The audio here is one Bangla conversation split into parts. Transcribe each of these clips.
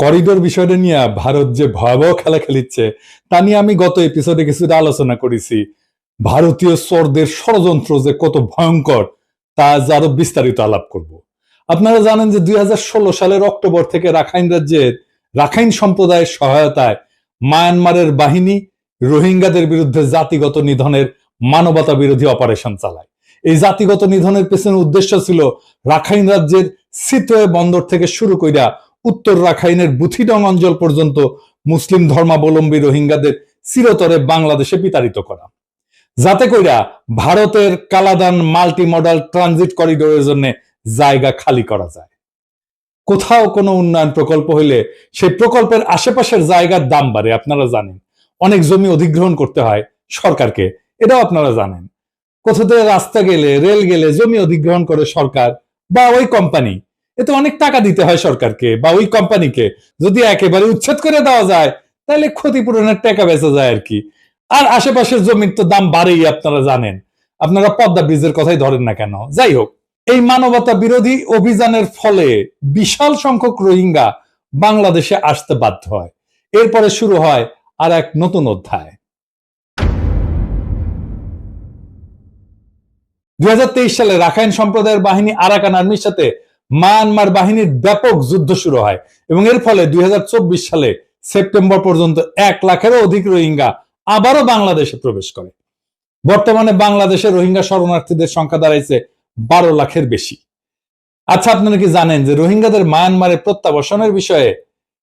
করিডোর বিষয়টা নিয়ে ভারত যে ভয়াবহ খেলা খেলিচ্ছে, তা নিয়ে আমি গত এপিসোডে কিছুটা আলোচনা করেছি। ভারতীয় চোরদের ষড়যন্ত্র যে কত ভয়ঙ্কর, তা আজ আরও বিস্তারিত আলাপ করব। আপনারা জানেন যে দুই সালের অক্টোবর থেকে রাখাইন রাজ্যের রাখাইন সম্প্রদায়ের সহায়তায় মায়ানমারের বাহিনী রোহিঙ্গাদের বিরুদ্ধে জাতিগত নিধনের মানবতা বিরোধী অপারেশন চালায়। এই জাতিগত নিধনের পেছনে উদ্দেশ্য ছিল রাখাইন রাজ্যের সিতোয়ে বন্দর থেকে শুরু কইরা উত্তর রাখাইনের বুথিডং অঞ্চল পর্যন্ত মুসলিম ধর্মাবলম্বী রোহিঙ্গাদের চিরতরে বাংলাদেশে বিতাড়িত করা। যাতে কইরা ভারতের কালাদান মাল্টি মডাল ট্রানজিট করিডোরের জন্য জায়গা খালি করা যায়। কোথাও কোনো উন্নয়ন প্রকল্প হইলে সেই প্রকল্পের আশেপাশের জায়গার দাম বাড়ে, আপনারা জানেন। অনেক জমি অধিগ্রহণ করতে হয় সরকারকে, এটাও আপনারা জানেন। কোথা থেকে রাস্তা গেলে, রেল গেলে জমি অধিগ্রহণ করে সরকার বা ওই কোম্পানি এতে অনেক টাকা দিতে হয় সরকারকে বা ওই কোম্পানিকে। যদি একেবারে উচ্ছেদ করে দেওয়া যায়, তাহলে ক্ষতিপূরণের টাকা বেঁচে যায় আর কি। আর আশেপাশের জমির তো দাম বাড়েই, আপনারা জানেন। আপনারা পদ্মা ব্রিজের কথাই ধরেন না কেন? যাই হোক, এই মানবতা বিরোধী অভিযানের ফলে বিশাল সংখ্যক রোহিঙ্গা বাংলাদেশে আসতে বাধ্য হয়। এরপরে শুরু হয় আর এক নতুন অধ্যায়। দু হাজার তেইশ সালে রাখাইন সম্প্রদায়ের বাহিনী আরাকান আর্মির সাথে মায়ানমার বাহিনীর ব্যাপক যুদ্ধ শুরু হয় এবং এর ফলে দুই হাজার চব্বিশ সালে সেপ্টেম্বর পর্যন্ত এক লাখেরও অধিক রোহিঙ্গা আবারও বাংলাদেশে প্রবেশ করে। বর্তমানে বাংলাদেশে রোহিঙ্গা শরণার্থীদের সংখ্যা দাঁড়াইছে বারো লাখের বেশি। আচ্ছা আপনারা কি জানেন যে রোহিঙ্গাদের মায়ানমারে প্রত্যাবাসনের বিষয়ে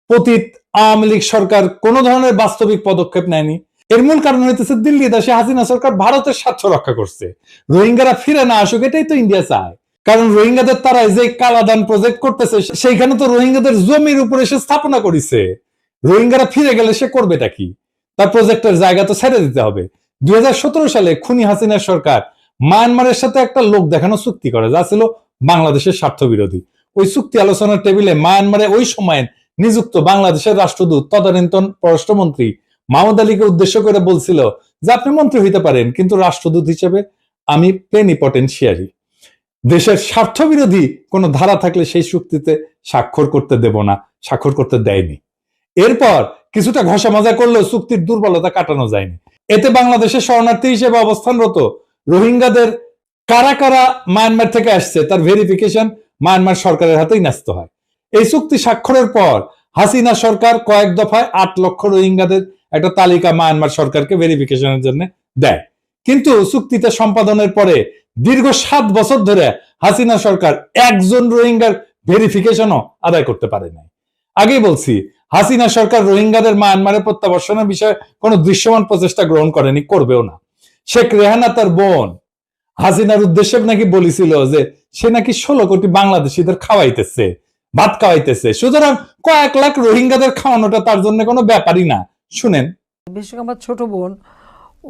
পতিত আওয়ামী লীগ সরকার কোন ধরনের বাস্তবিক পদক্ষেপ নেয়নি? এর মূল কারণ হইতেছে দিল্লি, দেশে হাসিনা সরকার ভারতের স্বার্থ রক্ষা করছে। রোহিঙ্গারা ফিরে না আসুক, এটাই তো ইন্ডিয়া চায়। কারণ রোহিঙ্গাদের তারা যে কালাদান প্রজেক্ট করতেছে সেইখানে তো রোহিঙ্গাদের জমির উপরে সে স্থাপনা করেছে। রোহিঙ্গারা ফিরে গেলে সে করবেটা কি? তার প্রজেক্টের জায়গা তো ছেড়ে দিতে হবে। দুই সালে খুনি হাসিনার সরকার মায়ানমারের সাথে একটা লোক দেখানো চুক্তি করে, যা ছিল বাংলাদেশের স্বার্থ বিরোধী ওই চুক্তি আলোচনার টেবিলে মায়ানমারে ওই সময় নিযুক্ত বাংলাদেশের রাষ্ট্রদূত, তদানীন্তন পররাষ্ট্রমন্ত্রী মাহমুদ আলীকে উদ্দেশ্য করে বলছিল যে, আপনি মন্ত্রী হইতে পারেন, কিন্তু রাষ্ট্রদূত হিসেবে আমি প্লেনিপটেন্সিয়ারি দেশের স্বার্থ বিরোধী কোনো ধারা থাকলে সেই চুক্তিতে স্বাক্ষর করতে দেব না, স্বাক্ষর করতে দেয়নি। এরপর কিছুটা ঘষা মাজা করলেও চুক্তির দুর্বলতা কাটানো যায়নি। এতে বাংলাদেশের শরণার্থী হিসেবে অবস্থানরত রোহিঙ্গাদের কারা কারা মায়ানমার থেকে আসছে, তার ভেরিফিকেশন মায়ানমার সরকারের হাতেই ন্যস্ত হয়। এই চুক্তি স্বাক্ষরের পর হাসিনা সরকার কয়েক দফায় আট লক্ষ রোহিঙ্গাদের একটা তালিকা মায়ানমার সরকারকে ভেরিফিকেশনের জন্য দেয়। কিন্তু চুক্তিতে সম্পাদনের পরে দীর্ঘ সাত বছর ধরে হাসিনা সরকার একজন রোহিঙ্গার ভেরিফিকেশনও আদায় করতে পারে নাই। আগেই বলছি, হাসিনা সরকার রোহিঙ্গাদের মায়ানমারে প্রত্যাবর্ষণের বিষয়ে কোনো দৃশ্যমান প্রচেষ্টা গ্রহণ করেনি, করবেও না। শেখ রেহানা তার বোন, হাসিনার উদ্দেশ্যে নাকি বলেছিল যে সে নাকি ষোলো কোটি বাংলাদেশিদের খাওয়াইতেছে, ভাত খাওয়াইতেছে, সুতরাং কয়েক লাখ রোহিঙ্গাদের খাওয়ানোটা তার জন্য কোনো ব্যাপারই না। শুনেন। বিশেষ আমার ছোট বোন,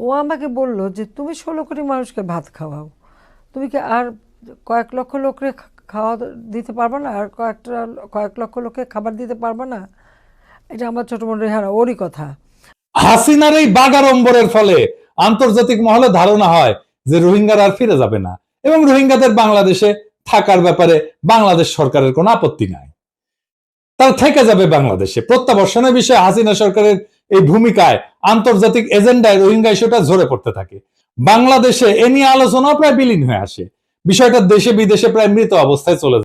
ও আমাকে বলল যে তুমি ষোলো কোটি মানুষকে ভাত খাওয়াও। তুমি কি আর কয়েক লক্ষ লোককে খাওয়া দিতে পারবে না? আর কয়েকটা কয়েক লক্ষ লোককে খাবার দিতে পারবে না? এটা আমার ছোট বোন রেহানা ওরই কথা। হাসিনার এই বাগাড়ম্বরের ফলে আন্তর্জাতিক মহলে ধারণা হয় যে রোহিঙ্গারা আর ফিরে যাবে না এবং রোহিঙ্গাদের বাংলাদেশে থাকার ব্যাপারে বাংলাদেশ সরকারের কোনো আপত্তি নাই। তারা থেকে যাবে বাংলাদেশে। প্রত্যাবর্ষণের বিষয়ে হাসিনা সরকারের এই ভূমিকায় আন্তর্জাতিক এজেন্ডায় রোহিঙ্গা ইস্যুটা ঝরে পড়তে থাকে। বাংলাদেশে এ নিয়ে আলোচনা প্রায় বিলীন হয়ে আসে। বিষয়টা দেশে বিদেশে প্রায় মৃত অবস্থায় চলে